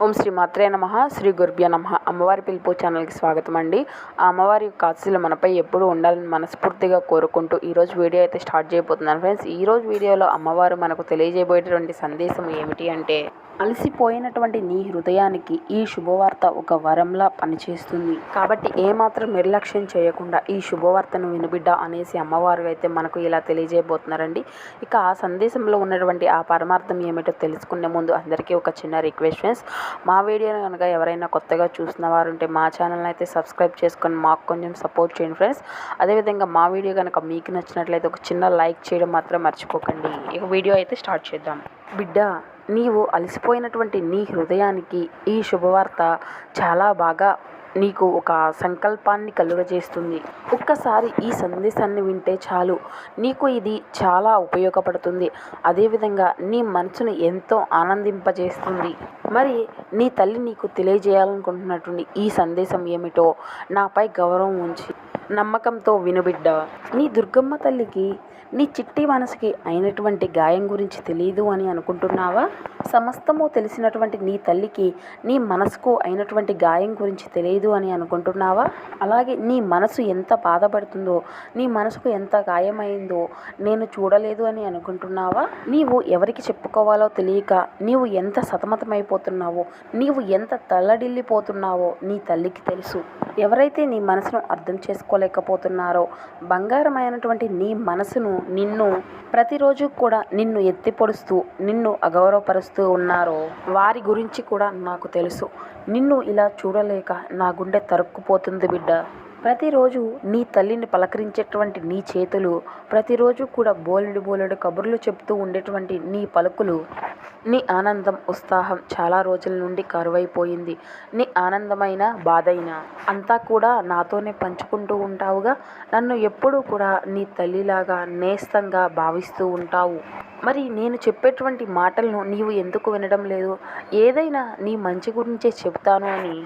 ఓం శ్రీ మాత్రే నమ శ్రీ గురుభ్య నమ. అమ్మవారి పిలుపు ఛానల్కి స్వాగతం అండి. ఆ అమ్మవారి యొక్క ఆశీస్సులు మనపై ఎప్పుడూ ఉండాలని మనస్ఫూర్తిగా కోరుకుంటూ ఈరోజు వీడియో అయితే స్టార్ట్ చేయబోతున్నాను. ఫ్రెండ్స్ ఈరోజు వీడియోలో అమ్మవారు మనకు తెలియజేయబోయేటువంటి సందేశం ఏమిటి అంటే అలసిపోయినటువంటి నీ హృదయానికి ఈ శుభవార్త ఒక వరంలా పనిచేస్తుంది. కాబట్టి ఏమాత్రం నిర్లక్ష్యం చేయకుండా ఈ శుభవార్తను వినబిడ్డ అనేసి అమ్మవారు అయితే మనకు ఇలా తెలియజేయబోతున్నారండి. ఇక ఆ సందేశంలో ఉన్నటువంటి ఆ పరమార్థం ఏమిటో తెలుసుకునే ముందు అందరికీ ఒక చిన్న రిక్వెస్ట్ ఫ్రెండ్స్. మా వీడియోని కనుక ఎవరైనా కొత్తగా చూసిన వారు ఉంటే మా ఛానల్ని అయితే సబ్స్క్రైబ్ చేసుకొని మాకు కొంచెం సపోర్ట్ చేయండి ఫ్రెండ్స్. అదేవిధంగా మా వీడియో కనుక మీకు నచ్చినట్లయితే ఒక చిన్న లైక్ చేయడం మాత్రం మర్చిపోకండి. ఇక వీడియో అయితే స్టార్ట్ చేద్దాం. బిడ్డ నీవు అలసిపోయినటువంటి నీ హృదయానికి ఈ శుభవార్త చాలా బాగా నీకు ఒక సంకల్పాన్ని కలుగజేస్తుంది. ఒక్కసారి ఈ సందేశాన్ని వింటే చాలు. నీకు ఇది చాలా ఉపయోగపడుతుంది. అదేవిధంగా నీ మనసును ఎంతో ఆనందింపజేస్తుంది. మరి నీ తల్లి నీకు తెలియజేయాలనుకుంటున్నటువంటి ఈ సందేశం ఏమిటో నాపై గౌరవం ఉంచి నమ్మకంతో వినుబిడ్డ నీ దుర్గమ్మ తల్లికి నీ చిట్టి మనసుకి అయినటువంటి గాయం గురించి తెలియదు అని అనుకుంటున్నావా? సమస్తము తెలిసినటువంటి నీ తల్లికి నీ మనసుకు అయినటువంటి గాయం గురించి తెలియదు అని అనుకుంటున్నావా? అలాగే నీ మనసు ఎంత బాధపడుతుందో నీ మనసుకు ఎంత గాయమైందో నేను చూడలేదు అని అనుకుంటున్నావా? నీవు ఎవరికి చెప్పుకోవాలో తెలియక నీవు ఎంత సతమతమైపోతున్నావో నీవు ఎంత తల్లడిల్లిపోతున్నావో నీ తల్లికి తెలుసు. ఎవరైతే నీ మనసును అర్థం చేసుకోలేకపోతున్నారో బంగారమైనటువంటి నీ మనసును నిన్ను ప్రతిరోజు కూడా నిన్ను ఎత్తిపొడుస్తూ నిన్ను అగౌరవపరుస్తూ ఉన్నారో వారి గురించి కూడా నాకు తెలుసు. నిన్ను ఇలా చూడలేక నా గుండె తరుక్కుపోతుంది బిడ్డ. ప్రతిరోజు నీ తల్లిని పలకరించేటువంటి నీ చేతులు ప్రతిరోజు కూడా బోలెడు బోలెడు కబుర్లు చెప్తూ ఉండేటువంటి నీ పలుకులు నీ ఆనందం ఉత్సాహం చాలా రోజుల నుండి కరువైపోయింది. నీ ఆనందమైన బాధైన అంతా కూడా నాతోనే పంచుకుంటూ ఉంటావుగా? నన్ను ఎప్పుడూ కూడా నీ తల్లిలాగా నేస్తంగా భావిస్తూ ఉంటావు. మరి నేను చెప్పేటువంటి మాటలను నీవు ఎందుకు వినడం లేదు? ఏదైనా నీ మంచి గురించే చెప్తాను అని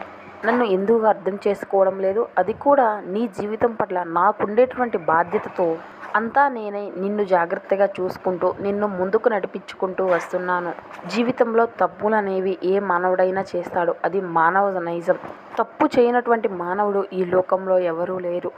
నన్ను ఎందుకు అర్థం చేసుకోవడం లేదు? అది కూడా నీ జీవితం పట్ల నాకుండేటువంటి బాధ్యతతో అంతా నేనే నిన్ను జాగ్రత్తగా చూసుకుంటూ నిన్ను ముందుకు నడిపించుకుంటూ వస్తున్నాను. జీవితంలో తప్పులు అనేవి ఏ మానవుడైనా చేస్తాడు. అది మానవ నైజం. తప్పు చేయనటువంటి మానవుడు ఈ లోకంలో ఎవరూ లేరు.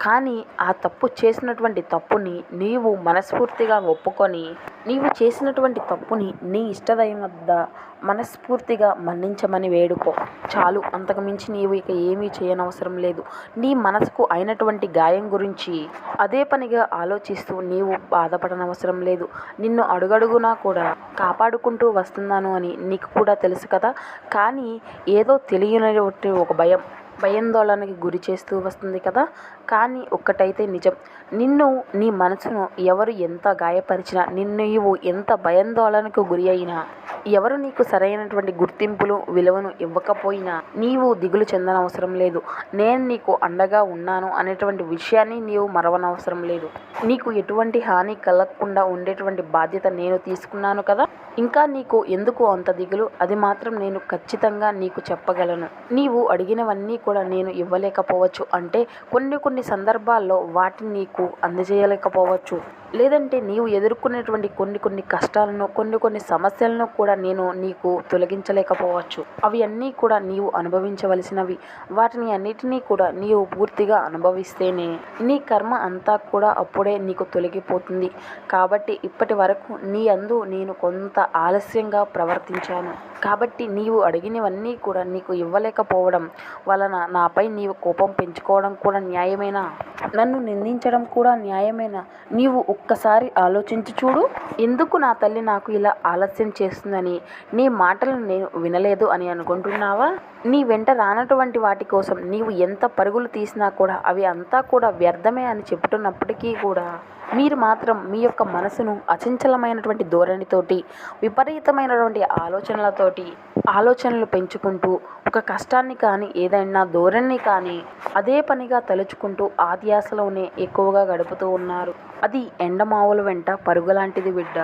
కానీ ఆ తప్పు చేసినటువంటి తప్పుని నీవు మనస్ఫూర్తిగా ఒప్పుకొని నీవు చేసినటువంటి తప్పుని నీ ఇష్టదైవం వద్ద మనస్ఫూర్తిగా మన్నించమని వేడుకో. చాలు అంతకుమించి నీవు ఇక ఏమీ చేయనవసరం లేదు. నీ మనసుకు అయినటువంటి గాయం గురించి అదే పనిగా ఆలోచిస్తూ నీవు బాధపడనవసరం లేదు. నిన్ను అడుగడుగునా కూడా కాపాడుకుంటూ వస్తున్నాను అని నీకు కూడా తెలుసు కదా? కానీ ఏదో తెలియనటువంటి ఒక భయం భయాందోళనకి గురి చేస్తూ వస్తుంది కదా. కానీ ఒక్కటైతే నిజం. నిన్ను నీ మనసును ఎవరు ఎంత గాయపరిచినా నిన్ను నీవు ఎంత భయాందోళనకు గురి అయినా ఎవరు నీకు సరైనటువంటి గుర్తింపులు విలువను ఇవ్వకపోయినా నీవు దిగులు చెందనవసరం లేదు. నేను నీకు అండగా ఉన్నాను అనేటువంటి విషయాన్ని నీవు మరవనవసరం లేదు. నీకు ఎటువంటి హాని కలగకుండా ఉండేటువంటి బాధ్యత నేను తీసుకున్నాను కదా? ఇంకా నీకు ఎందుకు అంత దిగులు? అది మాత్రం నేను ఖచ్చితంగా నీకు చెప్పగలను. నీవు అడిగినవన్నీ కూడా నేను ఇవ్వలేకపోవచ్చు. అంటే కొన్ని కొన్ని సందర్భాల్లో వాటిని మనకు అందజేయలేకపోవచ్చు. లేదంటే నీవు ఎదుర్కొనేటువంటి కొన్ని కొన్ని కష్టాలను కొన్ని కొన్ని సమస్యలను కూడా నేను నీకు తొలగించలేకపోవచ్చు. అవి అన్నీ కూడా నీవు అనుభవించవలసినవి. వాటిని అన్నిటినీ కూడా నీవు పూర్తిగా అనుభవిస్తేనే నీ కర్మ అంతా కూడా అప్పుడే నీకు తొలగిపోతుంది. కాబట్టి ఇప్పటి వరకు నీ అందు నేను కొంత ఆలస్యంగా ప్రవర్తించాను. కాబట్టి నీవు అడిగినవన్నీ కూడా నీకు ఇవ్వలేకపోవడం వలన నాపై నీవు కోపం పెంచుకోవడం కూడా న్యాయమేనా? నన్ను నిందించడం కూడా న్యాయమేనా? నీవు ఒక్కసారి ఆలోచించి చూడు. ఎందుకు నా తల్లి నాకు ఇలా ఆలస్యం చేస్తుందని? నీ మాటలను నేను వినలేదు అని అనుకుంటున్నావా? నీ వెంట రానటువంటి వాటి కోసం నీవు ఎంత పరుగులు తీసినా కూడా అవి అంతా కూడా వ్యర్థమే అని చెప్తున్నప్పటికీ కూడా మీరు మాత్రం మీ యొక్క మనసును అచంచలమైనటువంటి ధోరణితోటి విపరీతమైనటువంటి ఆలోచనలతోటి ఆలోచనలు పెంచుకుంటూ ఒక కష్టాన్ని కానీ ఏదైనా ధోరణిని కానీ అదే పనిగా తలుచుకుంటూ ఆధ్యాసలోనే ఎక్కువగా గడుపుతూ ఉన్నారు. అది ఎండమావుల వెంట పరుగు లాంటిది బిడ్డ.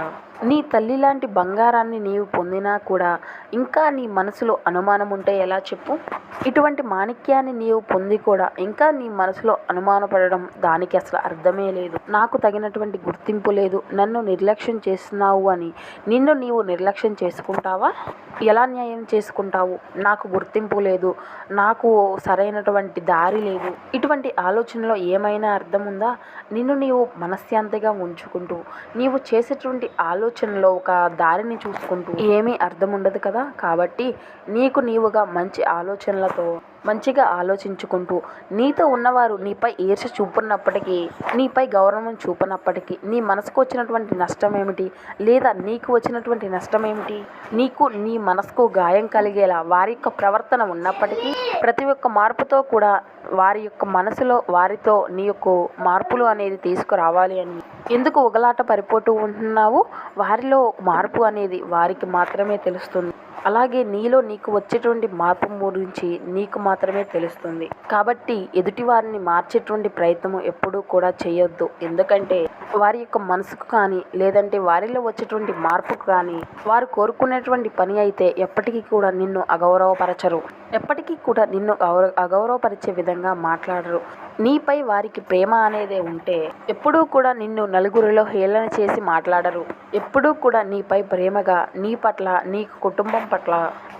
నీ తల్లి లాంటి బంగారాన్ని నీవు పొందినా కూడా ఇంకా నీ మనసులో అనుమానం ఉంటే ఎలా చెప్పు? ఇటువంటి మాణిక్యాన్ని నీవు పొంది కూడా ఇంకా నీ మనసులో అనుమానపడడం దానికి అసలు అర్థమే లేదు. నాకు తగినటువంటి గుర్తింపు లేదు. నన్ను నిర్లక్ష్యం చేస్తున్నావు అని నిన్ను నీవు నిర్లక్ష్యం చేసుకుంటావా? ఎలా న్యాయం చేసుకుంటావు? నాకు గుర్తింపు లేదు. నాకు సరైనటువంటి దారి లేదు. ఇటువంటి ఆలోచనలో ఏమైనా అర్థం ఉందా? నిన్ను నీవు మనశ్శాంతిగా ఉంచుకుంటూ నీవు చేసేటువంటి ఆలోచన ఆలోచనలో ఒక దారిని చూసుకుంటూ ఏమీ అర్థం ఉండదు కదా? కాబట్టి నీకు నీవుగా మంచి ఆలోచనలతో మంచిగా ఆలోచించుకుంటూ నీతో ఉన్నవారు నీపై ఈర్ష చూపున్నప్పటికీ నీపై గౌరవం చూపనప్పటికీ నీ మనసుకు వచ్చినటువంటి నష్టం ఏమిటి లేదా నీకు వచ్చినటువంటి నష్టం ఏమిటి నీకు నీ మనసుకు గాయం కలిగేలా వారి యొక్క ప్రవర్తన ఉన్నప్పటికీ ప్రతి ఒక్క మార్పుతో కూడా వారి యొక్క మనసులో వారితో నీ యొక్క మార్పులు అనేది తీసుకురావాలి అని. ఎందుకు ఉగలాట పరిపోతూ ఉంటున్నావు? వారిలో మార్పు అనేది వారికి మాత్రమే తెలుస్తుంది. అలాగే నీలో నీకు వచ్చేటువంటి మార్పు గురించి నీకు మాత్రమే తెలుస్తుంది. కాబట్టి ఎదుటి వారిని మార్చేటువంటి ప్రయత్నం ఎప్పుడూ కూడా చేయొద్దు. ఎందుకంటే వారి యొక్క మనసుకు కానీ లేదంటే వారిలో వచ్చేటువంటి మార్పుకు కానీ వారు కోరుకునేటువంటి పని అయితే ఎప్పటికీ కూడా నిన్ను అగౌరవపరచరు. ఎప్పటికీ కూడా నిన్ను గౌరవ అగౌరవపరిచే విధంగా మాట్లాడరు. నీపై వారికి ప్రేమ అనేది ఉంటే ఎప్పుడూ కూడా నిన్ను నలుగురిలో హేళన చేసి మాట్లాడరు. ఎప్పుడూ కూడా నీపై ప్రేమగా నీ పట్ల నీ కుటుంబం పట్ల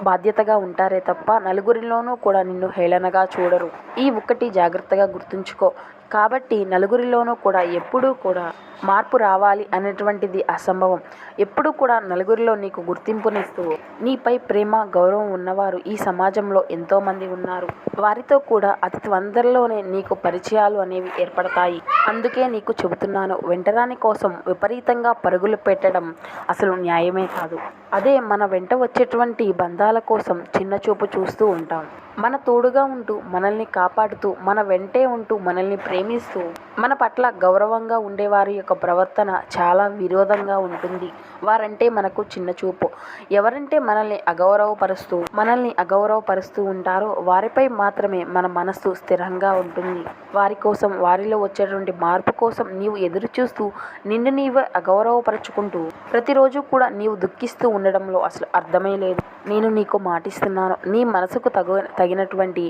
బాధ్యతగా ఉంటారే తప్ప నలుగురిలోనూ కూడా నిన్ను హేళనగా చూడరు. ఈ ఒక్కటి జాగ్రత్తగా గుర్తుంచుకో. కాబట్టి నలుగురిలోనూ కూడా ఎప్పుడూ కూడా మార్పు రావాలి అనేటువంటిది అసంభవం. ఎప్పుడూ కూడా నలుగురిలో నీకు గుర్తింపునిస్తూ నీపై ప్రేమ గౌరవం ఉన్నవారు ఈ సమాజంలో ఎంతోమంది ఉన్నారు. వారితో కూడా అతి తొందరలోనే నీకు పరిచయాలు అనేవి ఏర్పడతాయి. అందుకే నీకు చెబుతున్నాను వెంటరాని కోసం విపరీతంగా పరుగులు పెట్టడం అసలు న్యాయమే కాదు. అదే మన వెంట వచ్చేటువంటి బంధాల కోసం చిన్న చూపు చూస్తూ ఉంటాం. మన తోడుగా ఉంటూ మనల్ని కాపాడుతూ మన వెంటే ఉంటూ మనల్ని ప్రేమిస్తూ మన పట్ల గౌరవంగా ఉండేవారి యొక్క ప్రవర్తన చాలా విరోధంగా ఉంటుంది. వారంటే మనకు చిన్న చూపు. ఎవరంటే మనల్ని అగౌరవపరుస్తూ మనల్ని అగౌరవపరుస్తూ ఉంటారో వారిపై మాత్రమే మన మనస్సు స్థిరంగా ఉంటుంది. వారి కోసం వారిలో వచ్చేటువంటి మార్పు కోసం నీవు ఎదురు చూస్తూ నిన్ను నీవే అగౌరవపరుచుకుంటూ ప్రతిరోజు కూడా నీవు దుఃఖిస్తూ ఉండడంలో అసలు అర్థమే లేదు. నేను నీకు మాటిస్తున్నాను. నీ మనసుకు తగు తగినటువంటి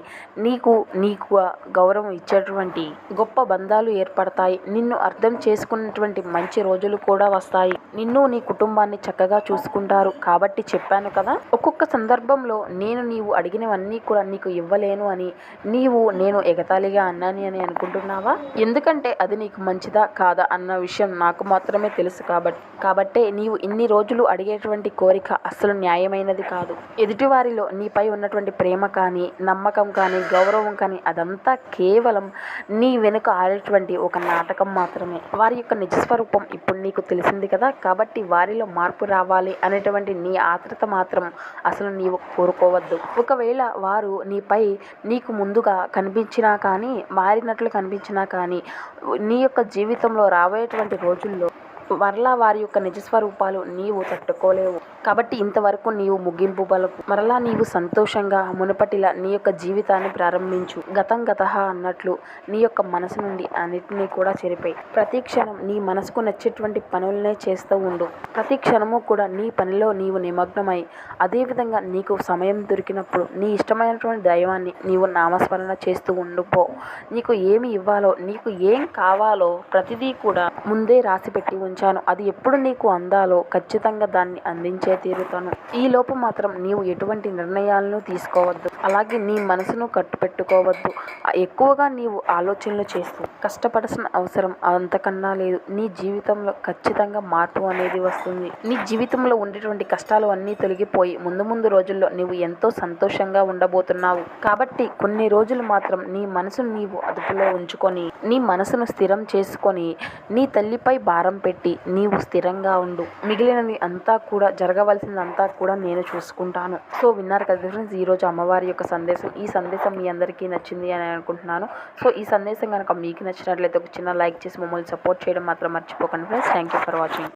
నీకు నీకు గౌరవం ఇచ్చేటువంటి గొప్ప బంధాలు ఏర్పడతాయి. నిన్ను అర్థం చేసుకున్నటువంటి మంచి రోజులు కూడా వస్తాయి. నిన్ను నీ కుటుంబాన్ని చక్కగా చూసుకుంటారు. కాబట్టి చెప్పాను కదా ఒక్కొక్క సందర్భంలో నేను నీవు అడిగినవన్నీ కూడా నీకు ఇవ్వలేను అని నీవు నేను ఎగతాళిగా అన్నాని అని అనుకుంటున్నావా? ఎందుకంటే అది నీకు మంచిదా కాదా అన్న విషయం నాకు మాత్రమే తెలుసు కాబట్టి కాబట్టే నీవు ఇన్ని రోజులు అడిగేటువంటి కోరిక అస్సలు న్యాయమైనది కాదు. ఎదుటివారిలో నీపై ఉన్నటువంటి ప్రేమ కానీ నమ్మకం కానీ గౌరవం కానీ అదంతా కేవలం నీ వెనుక ఆడేటువంటి ఒక నాటకం మాత్రమే. వారి యొక్క నిజస్వరూపం ఇప్పుడు నీకు తెలిసింది కదా కాబట్టి వారిలో మార్పు రావాలి అనేటువంటి నీ ఆత్రత మాత్రం అసలు నీవు కోరుకోవద్దు. ఒకవేళ వారు నీపై నీకు ముందుగా కనిపించినా కానీ మారినట్లు కనిపించినా కానీ నీ యొక్క జీవితంలో రాబోయేటువంటి రోజుల్లో మరలా వారి యొక్క నిజస్వరూపాలు నీవు తట్టుకోలేవు. కాబట్టి ఇంతవరకు నీవు ముగింపు పలుకు మరలా నీవు సంతోషంగా మునుపటిలా నీ యొక్క జీవితాన్ని ప్రారంభించు. గతం గత అన్నట్లు నీ యొక్క మనసు నుండి అన్నిటినీ కూడా చెరిపాయి. ప్రతి క్షణం నీ మనసుకు నచ్చేటువంటి పనులనే చేస్తూ ఉండు. ప్రతి క్షణము కూడా నీ పనిలో నీవు నిమగ్నమై అదేవిధంగా నీకు సమయం దొరికినప్పుడు నీ ఇష్టమైనటువంటి దైవాన్ని నీవు నామస్మరణ చేస్తూ ఉండిపో నీకు ఏమి ఇవ్వాలో నీకు ఏం కావాలో ప్రతిదీ కూడా ముందే రాసి పెట్టి ఉంచాను. అది ఎప్పుడు నీకు అందాలో ఖచ్చితంగా దాన్ని అందించే తీరుతాను. ఈ లోపు మాత్రం నీవు ఎటువంటి నిర్ణయాలను తీసుకోవద్దు. అలాగే నీ మనసును కట్టుపెట్టుకోవద్దు. ఎక్కువగా నీవు ఆలోచనలు చేస్తూ కష్టపడాల్సిన అవసరం అంతకన్నా లేదు. నీ జీవితంలో ఖచ్చితంగా మార్పు అనేది వస్తుంది. నీ జీవితంలో ఉండేటువంటి కష్టాలు అన్నీ తొలగిపోయి ముందు ముందు రోజుల్లో నీవు ఎంతో సంతోషంగా ఉండబోతున్నావు. కాబట్టి కొన్ని రోజులు మాత్రం నీ మనసును నీవు అదుపులో ఉంచుకొని నీ మనసును స్థిరం చేసుకొని నీ తల్లిపై భారం పెట్టి నీవు స్థిరంగా ఉండు. మిగిలినది అంతా కూడా జరగ జరగవలసిందంతా కూడా నేను చూసుకుంటాను. సో విన్నారు కదా ఫ్రెండ్స్ ఈరోజు అమ్మవారి యొక్క సందేశం. ఈ సందేశం మీ అందరికీ నచ్చింది అని అనుకుంటున్నాను. సో ఈ సందేశం కనుక మీకు నచ్చినట్లయితే ఒక చిన్న లైక్ చేసి మమ్మల్ని సపోర్ట్ చేయడం మాత్రం మర్చిపోకండి friends. Thank you for watching